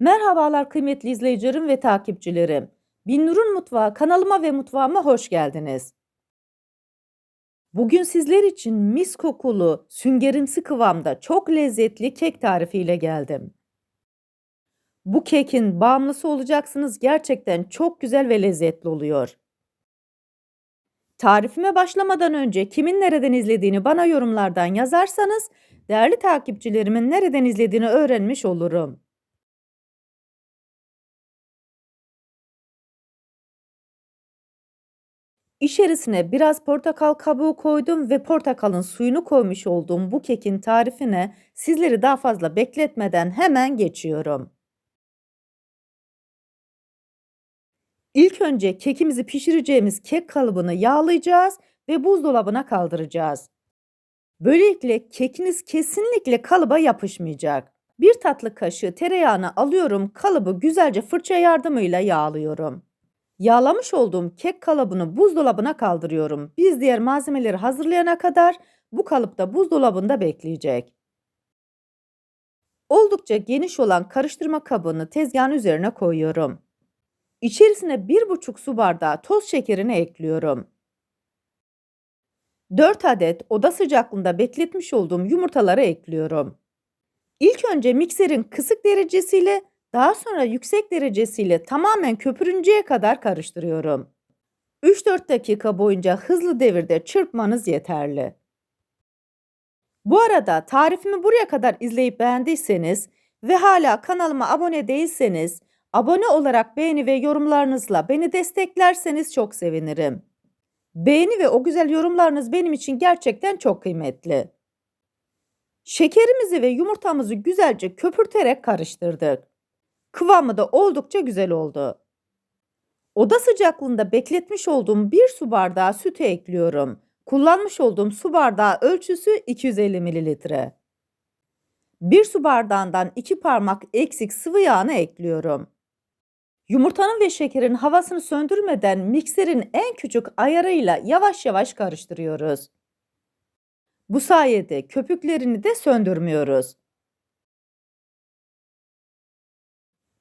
Merhabalar kıymetli izleyicilerim ve takipçilerim. Binnur'un Mutfağı kanalıma ve mutfağıma hoş geldiniz. Bugün sizler için mis kokulu, süngerimsi kıvamda çok lezzetli kek tarifiyle geldim. Bu kekin bağımlısı olacaksınız. Gerçekten çok güzel ve lezzetli oluyor. Tarifime başlamadan önce kimin nereden izlediğini bana yorumlardan yazarsanız değerli takipçilerimin nereden izlediğini öğrenmiş olurum. İçerisine biraz portakal kabuğu koydum ve portakalın suyunu koymuş olduğum bu kekin tarifine sizleri daha fazla bekletmeden hemen geçiyorum. İlk önce kekimizi pişireceğimiz kek kalıbını yağlayacağız ve buzdolabına kaldıracağız. Böylelikle kekiniz kesinlikle kalıba yapışmayacak. Bir tatlı kaşığı tereyağını alıyorum, kalıbı güzelce fırça yardımıyla yağlıyorum. Yağlamış olduğum kek kalıbını buzdolabına kaldırıyorum. Biz diğer malzemeleri hazırlayana kadar bu kalıpta buzdolabında bekleyecek. Oldukça geniş olan karıştırma kabını tezgahın üzerine koyuyorum. İçerisine 1,5 su bardağı toz şekerini ekliyorum. 4 adet oda sıcaklığında bekletmiş olduğum yumurtaları ekliyorum. İlk önce mikserin kısık derecesiyle daha sonra yüksek derecesiyle tamamen köpürünceye kadar karıştırıyorum. 3-4 dakika boyunca hızlı devirde çırpmanız yeterli. Bu arada tarifimi buraya kadar izleyip beğendiyseniz ve hala kanalıma abone değilseniz abone olarak beğeni ve yorumlarınızla beni desteklerseniz çok sevinirim. Beğeni ve o güzel yorumlarınız benim için gerçekten çok kıymetli. Şekerimizi ve yumurtamızı güzelce köpürterek karıştırdık. Kıvamı da oldukça güzel oldu. Oda sıcaklığında bekletmiş olduğum bir su bardağı sütü ekliyorum. Kullanmış olduğum su bardağı ölçüsü 250 mililitre. Bir su bardağından iki parmak eksik sıvı yağını ekliyorum. Yumurtanın ve şekerin havasını söndürmeden mikserin en küçük ayarıyla yavaş yavaş karıştırıyoruz. Bu sayede köpüklerini de söndürmüyoruz.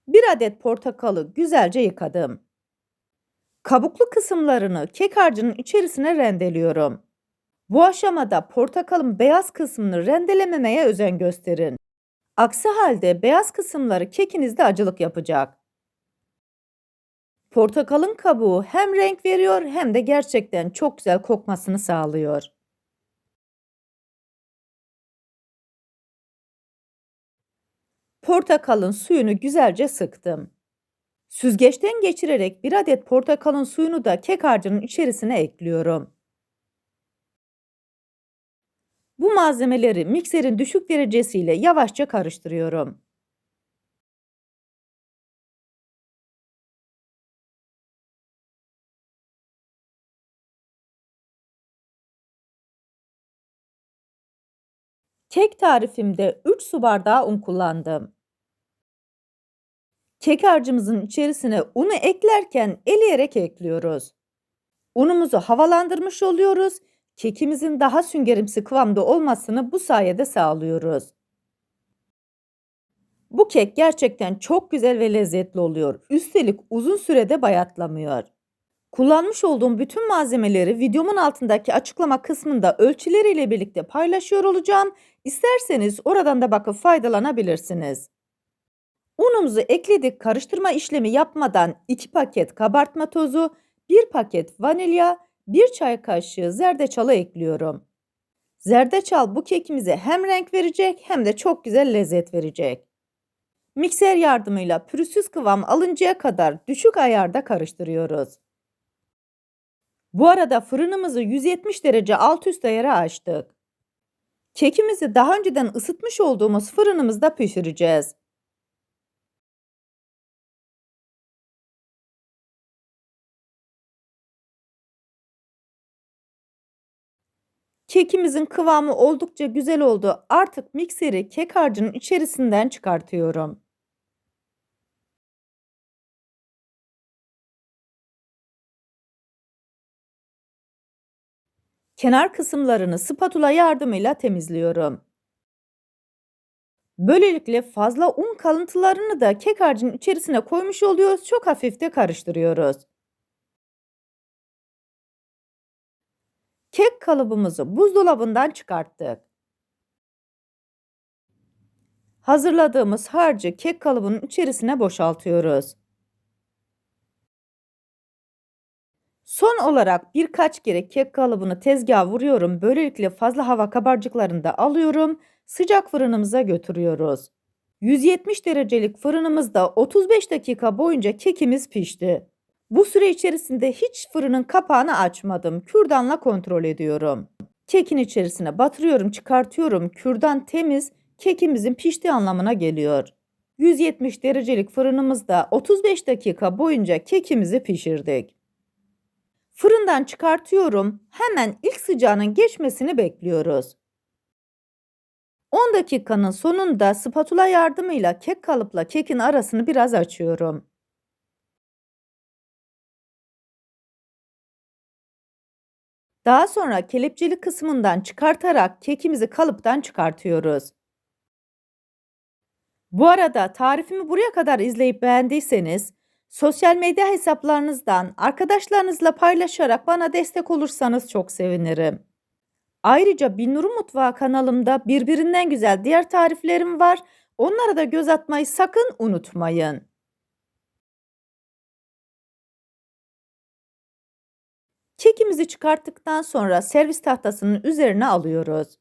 Bir adet portakalı güzelce yıkadım. Kabuklu kısımlarını kek harcının içerisine rendeliyorum. Bu aşamada portakalın beyaz kısmını rendelememeye özen gösterin. Aksi halde beyaz kısımları kekinizde acılık yapacak. Portakalın kabuğu hem renk veriyor hem de gerçekten çok güzel kokmasını sağlıyor. Portakalın suyunu güzelce sıktım. Süzgeçten geçirerek bir adet portakalın suyunu da kek harcının içerisine ekliyorum. Bu malzemeleri mikserin düşük derecesiyle yavaşça karıştırıyorum. Kek tarifimde 3 su bardağı un kullandım. Kek harcımızın içerisine unu eklerken eleyerek ekliyoruz. Unumuzu havalandırmış oluyoruz. Kekimizin daha süngerimsi kıvamda olmasını bu sayede sağlıyoruz. Bu kek gerçekten çok güzel ve lezzetli oluyor. Üstelik uzun sürede bayatlamıyor. Kullanmış olduğum bütün malzemeleri videomun altındaki açıklama kısmında ölçüleriyle birlikte paylaşıyor olacağım. İsterseniz oradan da bakıp faydalanabilirsiniz. Unumuzu ekledik karıştırma işlemi yapmadan 2 paket kabartma tozu, 1 paket vanilya, 1 çay kaşığı zerdeçalı ekliyorum. Zerdeçal bu kekimize hem renk verecek hem de çok güzel lezzet verecek. Mikser yardımıyla pürüzsüz kıvam alıncaya kadar düşük ayarda karıştırıyoruz. Bu arada fırınımızı 170 derece alt üst ayara açtık. Kekimizi daha önceden ısıtmış olduğumuz fırınımızda pişireceğiz. Kekimizin kıvamı oldukça güzel oldu. Artık mikseri kek harcının içerisinden çıkartıyorum. Kenar kısımlarını spatula yardımıyla temizliyorum. Böylelikle fazla un kalıntılarını da kek harcının içerisine koymuş oluyoruz. Çok hafif de karıştırıyoruz. Kek kalıbımızı buzdolabından çıkarttık. Hazırladığımız harcı kek kalıbının içerisine boşaltıyoruz. Son olarak birkaç kere kek kalıbını tezgaha vuruyorum. Böylelikle fazla hava kabarcıklarını da alıyorum. Sıcak fırınımıza götürüyoruz. 170 derecelik fırınımızda 35 dakika boyunca kekimiz pişti. Bu süre içerisinde hiç fırının kapağını açmadım. Kürdanla kontrol ediyorum. Kekin içerisine batırıyorum, çıkartıyorum. Kürdan temiz, kekimizin piştiği anlamına geliyor. 170 derecelik fırınımızda 35 dakika boyunca kekimizi pişirdik. Fırından çıkartıyorum. Hemen ilk sıcağının geçmesini bekliyoruz. 10 dakikanın sonunda spatula yardımıyla kek kalıpla kekin arasını biraz açıyorum. Daha sonra kelepçeli kısmından çıkartarak kekimizi kalıptan çıkartıyoruz. Bu arada tarifimi buraya kadar izleyip beğendiyseniz sosyal medya hesaplarınızdan arkadaşlarınızla paylaşarak bana destek olursanız çok sevinirim. Ayrıca Binnur'un Mutfağı kanalımda birbirinden güzel diğer tariflerim var. Onlara da göz atmayı sakın unutmayın. Kekimizi çıkarttıktan sonra servis tahtasının üzerine alıyoruz.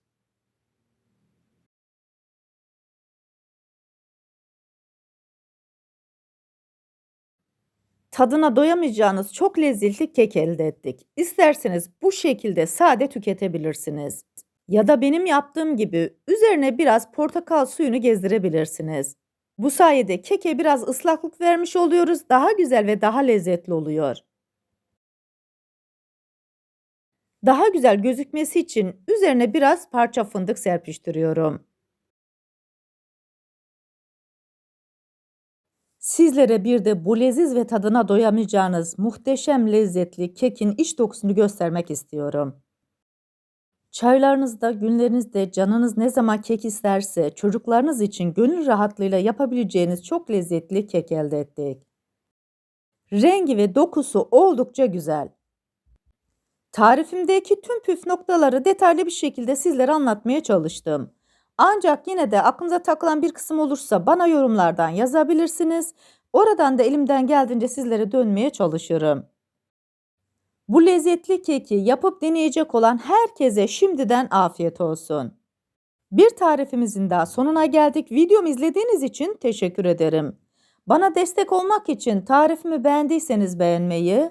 Tadına doyamayacağınız çok lezzetli kek elde ettik. İsterseniz bu şekilde sade tüketebilirsiniz. Ya da benim yaptığım gibi üzerine biraz portakal suyunu gezdirebilirsiniz. Bu sayede keke biraz ıslaklık vermiş oluyoruz. Daha güzel ve daha lezzetli oluyor. Daha güzel gözükmesi için üzerine biraz parça fındık serpiştiriyorum. Sizlere bir de bu leziz ve tadına doyamayacağınız muhteşem lezzetli kekin iç dokusunu göstermek istiyorum. Çaylarınızda, günlerinizde canınız ne zaman kek isterse çocuklarınız için gönül rahatlığıyla yapabileceğiniz çok lezzetli kek elde ettik. Rengi ve dokusu oldukça güzel. Tarifimdeki tüm püf noktaları detaylı bir şekilde sizlere anlatmaya çalıştım. Ancak yine de aklınıza takılan bir kısım olursa bana yorumlardan yazabilirsiniz. Oradan da elimden geldiğince sizlere dönmeye çalışırım. Bu lezzetli keki yapıp deneyecek olan herkese şimdiden afiyet olsun. Bir tarifimizin daha sonuna geldik. Videomu izlediğiniz için teşekkür ederim. Bana destek olmak için tarifimi beğendiyseniz beğenmeyi,